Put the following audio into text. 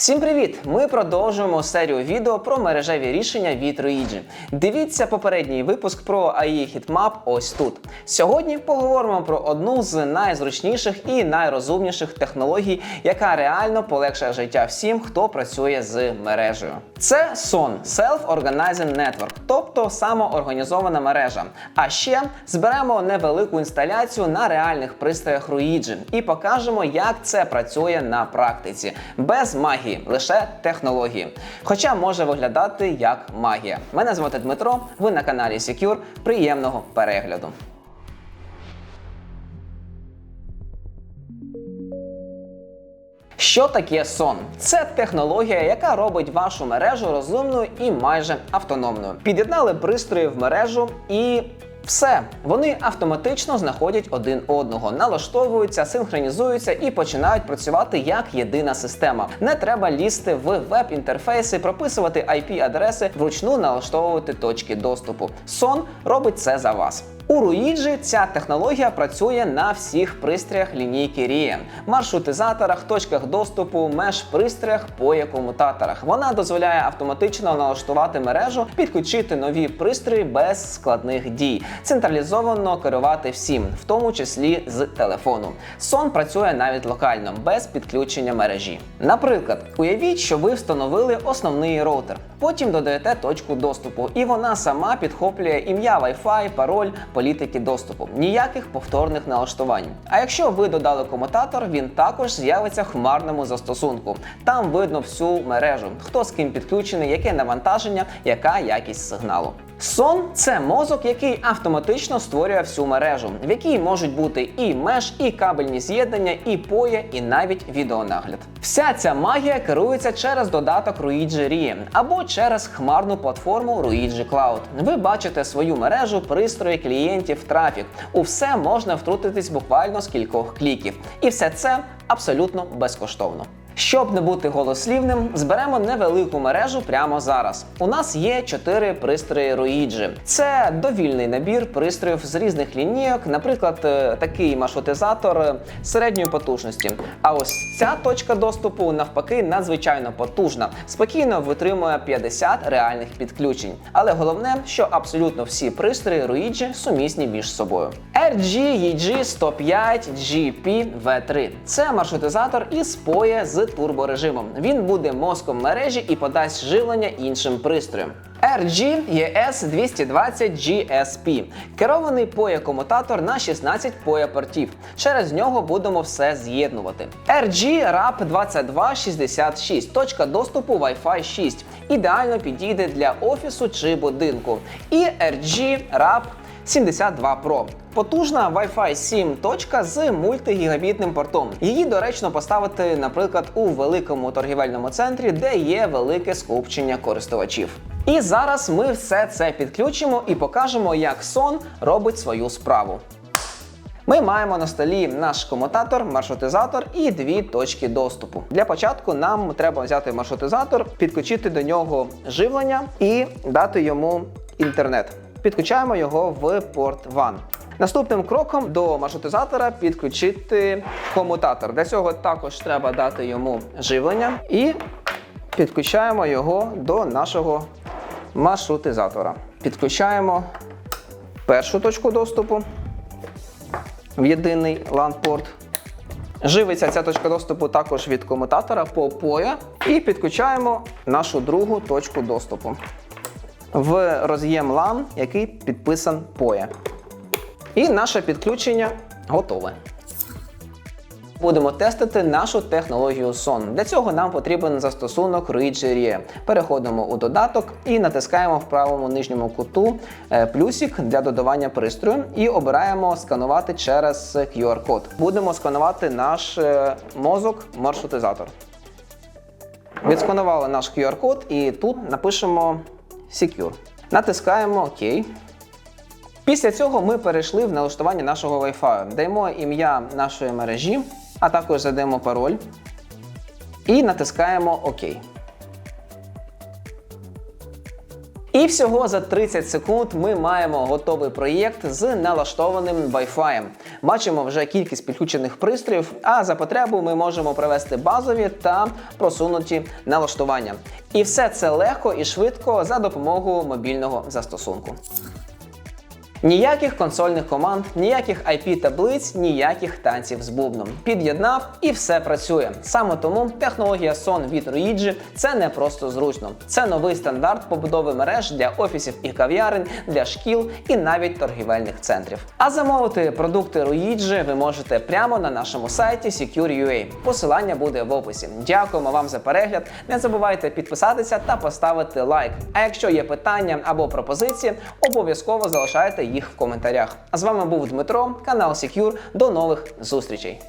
Всім привіт! Ми продовжуємо серію відео про мережеві рішення від Ruigi. Дивіться попередній випуск про AI Heatmap ось тут. Сьогодні поговоримо про одну з найзручніших і найрозумніших технологій, яка реально полегшує життя всім, хто працює з мережею. Це SON – Self-Organizing Network, тобто самоорганізована мережа. А ще зберемо невелику інсталяцію на реальних пристроях Ruigi і покажемо, як це працює на практиці, без магії, лише технології. Хоча може виглядати як магія. Мене звати Дмитро. Ви на каналі Secure. Приємного перегляду. Що таке сон? Це технологія, яка робить вашу мережу розумною і майже автономною. Під'єднали пристрої в мережу і. Все, вони автоматично знаходять один одного, налаштовуються, синхронізуються і починають працювати як єдина система. Не треба лізти в веб-інтерфейси, прописувати IP-адреси, вручну налаштовувати точки доступу. Сон робить це за вас. У Руїджі ця технологія працює на всіх пристроях лінійки RIEN, маршрутизаторах, точках доступу, меж-пристроях, поє-комутаторах. Вона дозволяє автоматично налаштувати мережу, підключити нові пристрої без складних дій, централізовано керувати всім, в тому числі з телефону. Сон працює навіть локально, без підключення мережі. Наприклад, уявіть, що ви встановили основний роутер, потім додаєте точку доступу, і вона сама підхоплює ім'я Wi-Fi, пароль політики доступу, ніяких повторних налаштувань. А якщо ви додали комутатор, він також з'явиться в хмарному застосунку. Там видно всю мережу, хто з ким підключений, яке навантаження, яка якість сигналу. Сон це мозок, який автоматично створює всю мережу, в якій можуть бути і меж, і кабельні з'єднання, і поє, і навіть відеонагляд. Вся ця магія керується через додаток Ruigi RIE або через хмарну платформу Ruigi Cloud. Ви бачите свою мережу, пристрої, клієнтів, трафік. У все можна втрутитись буквально з кількох кліків. І все це абсолютно безкоштовно. Щоб не бути голослівним, зберемо невелику мережу прямо зараз. У нас є чотири пристрої Ruigi. Це довільний набір пристроїв з різних лінійок, наприклад, е, такий маршрутизатор е, середньої потужності. А ось ця точка доступу навпаки надзвичайно потужна, спокійно витримує 50 реальних підключень. Але головне, що абсолютно всі пристрої Ruigi сумісні між собою. RG 105 GP V3 це маршрутизатор із поє з турборежимом. Він буде мозком мережі і подасть живлення іншим пристроям. RG ES 220 GSP керований поє-комутатор на 16 поє-портів. Через нього будемо все з'єднувати. RG RAP 2266 точка доступу Wi-Fi 6. Ідеально підійде для офісу чи будинку. І RG RAP 72 Pro. Потужна Wi-Fi 7 точка з мультигігабітним портом. Її доречно поставити, наприклад, у великому торгівельному центрі, де є велике скупчення користувачів. І зараз ми все це підключимо і покажемо, як сон робить свою справу. Ми маємо на столі наш комутатор, маршрутизатор і дві точки доступу. Для початку нам треба взяти маршрутизатор, підключити до нього живлення і дати йому інтернет. Підключаємо його в порт WAN. Наступним кроком до маршрутизатора підключити комутатор. Для цього також треба дати йому живлення і підключаємо його до нашого маршрутизатора. Підключаємо першу точку доступу в єдиний LAN-порт. Живиться ця точка доступу також від комутатора по поя. І підключаємо нашу другу точку доступу в роз'єм LAN, який підписан POE. І наше підключення готове. Будемо тестити нашу технологію SON. Для цього нам потрібен застосунок Ruigi Переходимо у додаток і натискаємо в правому нижньому куту е, плюсик для додавання пристрою і обираємо сканувати через QR-код. Будемо сканувати наш е, мозок маршрутизатор. Відсканували наш QR-код і тут напишемо Secure. Натискаємо ОК. Після цього ми перейшли в налаштування нашого Wi-Fi. Даємо ім'я нашої мережі, а також задаємо пароль і натискаємо ОК. І всього за 30 секунд ми маємо готовий проєкт з налаштованим Wi-Fi. Бачимо вже кількість підключених пристроїв, а за потребу ми можемо провести базові та просунуті налаштування. І все це легко і швидко за допомогою мобільного застосунку. Ніяких консольних команд, ніяких IP-таблиць, ніяких танців з бубном. Під'єднав і все працює. Саме тому технологія SON від Ruigi – це не просто зручно. Це новий стандарт побудови мереж для офісів і кав'ярень, для шкіл і навіть торгівельних центрів. А замовити продукти Ruigi ви можете прямо на нашому сайті Secure.ua. Посилання буде в описі. Дякуємо вам за перегляд. Не забувайте підписатися та поставити лайк. А якщо є питання або пропозиції, обов'язково залишайте їх в коментарях. А з вами був Дмитро, канал Secure. До нових зустрічей.